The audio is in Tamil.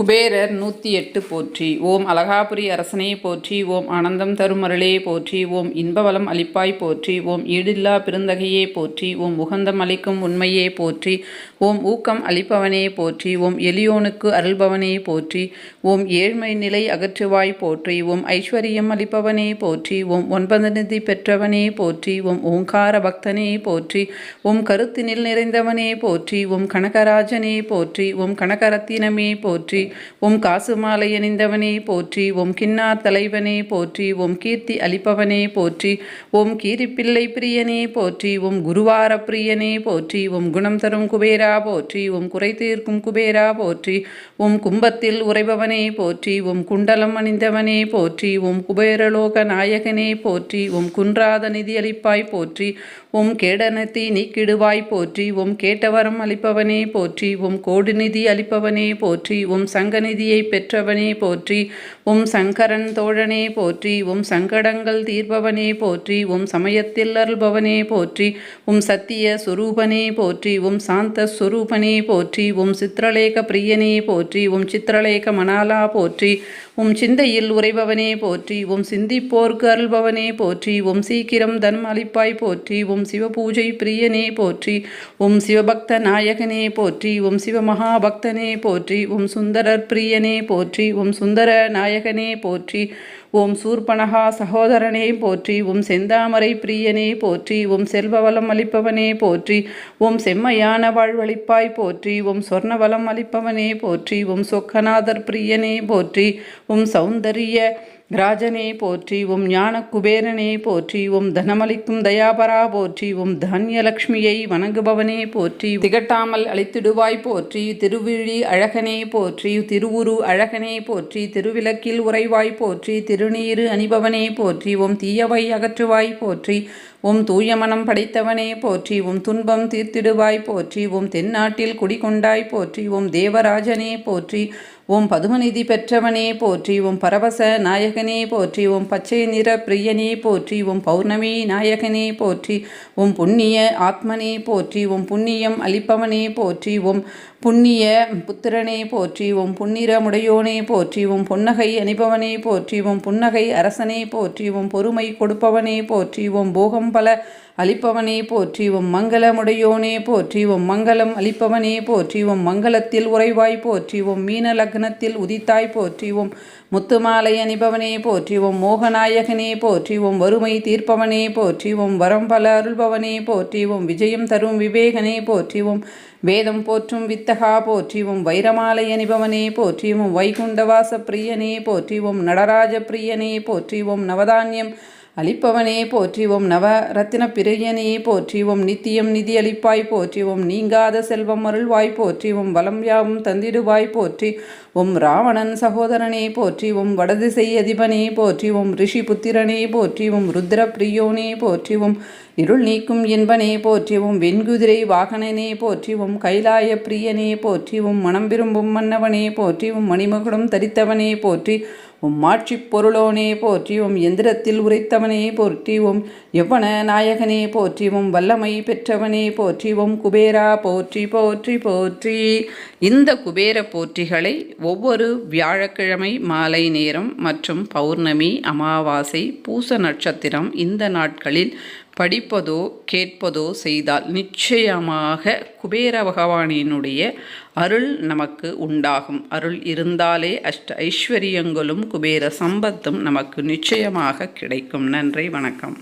குபேரர் நூற்றி எட்டு போற்றி ஓம் அழகாபுரி அரசனே போற்றி ஓம் ஆனந்தம் தரும் அருளே போற்றி ஓம் இன்பவலம் அளிப்பாய் போற்றி ஓம் ஈடில்லா பெருந்தகையே போற்றி ஓம் உகந்தம் அளிக்கும் உண்மையே போற்றி ஓம் ஊக்கம் அளிப்பவனே போற்றி ஓம் எளியோனுக்கு அருள்பவனே போற்றி ஓம் ஏழ்மை நிலை அகற்றுவாய் போற்றி ஓம் ஐஸ்வர்யம் அளிப்பவனே போற்றி ஓம் ஒன்பது நிதி பெற்றவனே போற்றி ஓம் ஓங்கார பக்தனே போற்றி ஓம் கருத்தினில் நிறைந்தவனே போற்றி ஓம் கனகராஜனே போற்றி ஓம் கனகரத்தினமே போற்றி ஓம் காசு மாலை அணிந்தவனே போற்றி ஓம் கின்னார் தலைவனே போற்றி ஓம் கீர்த்தி அளிப்பவனே போற்றி ஓம் கீரிப்பிள்ளை பிரியனே போற்றி ஓம் குருவார பிரியனே போற்றி ஓம் குணம் தரும் குபேரா போற்றி ஓம் குறை தீர்க்கும் குபேரா போற்றி ஓம் கும்பத்தில் உறைபவனே போற்றி ஓம் குண்டலம் அணிந்தவனே போற்றி ஓம் குபேரலோக நாயகனே போற்றி ஓம் குன்றாத நிதி அளிப்பாய் போற்றி ஓம் கேடனத்தை நீக்கிடுவாய் போற்றி ஓம் கேட்டவரம் அளிப்பவனே போற்றி ஓம் கோடு நிதி அளிப்பவனே போற்றி ஓம் சங்கநிதியை பெற்றவனே போற்றி உம் சங்கரன் தோழனே போற்றி உம் சங்கடங்கள் தீர்ப்பவனே போற்றி உம் சமயத்தில் அருள்பவனே போற்றி உம் சத்திய சுரூபனே போற்றி உம் சாந்த சுரூபனே போற்றி உம் சித்திரலேக பிரியனே போற்றி உம் சித்திரலேக மணாலா போற்றி உம் சிந்தையில் உறைபவனே போற்றி உம் சிந்திப்போர்க்கு அருள்பவனே போற்றி உம் சீக்கிரம் தனம் அளிப்பாய் போற்றி உம் சிவபூஜை பிரியனே போற்றி உம் சிவபக்த நாயகனே போற்றி உம் சிவமகாபக்தனே போற்றி உம் சுந்தரர் பிரியனே போற்றி உம் சுந்தர நாயகனே போற்றி ஓம் சூர்பனகா சகோதரனே போற்றி உம் செந்தாமரை பிரியனே போற்றி உம் செல்வவலம் அளிப்பவனே போற்றி உம் செம்மையான வாழ்வழிப்பாய் போற்றி உம் சொர்ணவலம் அளிப்பவனே போற்றி உம் சொக்கநாதர் பிரியனே போற்றி உம் சௌந்தரிய ராஜனே போற்றி உம் ஞான குபேரனே போற்றி உம் தனமளிக்கும் தயாபரா போற்றி உம் தானியலக்ஷ்மியை வணங்குபவனே போற்றி திகட்டாமல் அழித்திடுவாய் போற்றி திருவிழி அழகனே போற்றி திருவுரு அழகனே போற்றி திருவிளக்கில் உறைவாய் போற்றி திருநீரு அணிபவனே போற்றி உம் தீயவை அகற்றுவாய் போற்றி உம் தூயமனம் படைத்தவனே போற்றி உம் துன்பம் தீர்த்திடுவாய் போற்றி உம் தென்னாட்டில் குடிகொண்டாய் போற்றி உம் தேவராஜனே போற்றி உம் பதுமநிதி பெற்றவனே போற்றி உம் பரவச நாயக போற்றி ஓம் பச்சை நிற பிரியனே போற்றி ஓம் பௌர்ணமி நாயகனே போற்றி ஓம் புண்ணிய ஆத்மனே போற்றி ஓம் புண்ணியம் அளிப்பவனே போற்றி ஓம் புண்ணிய புத்திரனே போற்றி ஓம் புன்னிறமுடையோனே போற்றி ஓம் புன்னகை அணிபவனே போற்றி ஓம் புன்னகை அரசனே போற்றி ஓம் பொறுமை கொடுப்பவனே போற்றி ஓம் போகம் பல அளிப்பவனே போற்றி உம் மங்களமுடையோனே போற்றி உம் மங்களம் அளிப்பவனே போற்றி உம் மங்களத்தில் உறைவாய் போற்றி உம் மீன லக்னத்தில் உதித்தாய் போற்றி உம் முத்துமாலை அணிபவனே போற்றி உம் மோகநாயகனே போற்றி உம் வறுமை தீர்ப்பவனே போற்றி உம் வரம் பல அருள்பவனே போற்றி உம் விஜயம் தரும் விவேகனே போற்றி உம் வேதம் போற்றும் வித்தகா போற்றிவும் வைரமாலை அணிபவனே போற்றிவும் வைகுண்டவாச பிரியனே போற்றிவும் நடராஜ பிரியனே போற்றிவும் நவதானியம் அளிப்பவனே போற்றிவோம் நவ ரத்தின பிரியனே போற்றிவோம். நித்தியம் நிதி அளிப்பாய் போற்றிவோம். நீங்காத செல்வம் அருள்வாய் போற்றிவோம். வலம் யாவும் தந்திடுவாய் போற்றி உம் ராவணன் சகோதரனே போற்றிவோம். வடதிசை அதிபனே போற்றிவோம். ரிஷி புத்திரனே போற்றிவோம். ருத்ர பிரியோனே போற்றிவோம். இருள் நீக்கும் என்பனே போற்றிவும். வெண்குதிரை வாகனனே போற்றிவோம். கைலாய பிரியனே போற்றிவோம். மனம் விரும்பும் மன்னவனே போற்றிவோம். மணிமகுடம் தரித்தவனே போற்றி உம் மாட்சி பொருளோனே போற்றியும் எந்திரத்தில் உரைத்தவனே போற்றியும் எவ்வன நாயகனே போற்றியும் வல்லமை பெற்றவனே போற்றியும் குபேரா போற்றி போற்றி போற்றி. இந்த குபேர போற்றிகளை ஒவ்வொரு வியாழக்கிழமை மாலை நேரம் மற்றும் பௌர்ணமி அமாவாசை பூச நட்சத்திரம் இந்த நாட்களில் படிப்பதோ கேட்பதோ செய்தால் நிச்சயமாக குபேர பகவானினுடைய அருள் நமக்கு உண்டாகும். அருள் இருந்தாலே அஷ்ட ஐஸ்வர்யங்களும் குபேர சம்பத்தும் நமக்கு நிச்சயமாக கிடைக்கும். நன்றி வணக்கம்.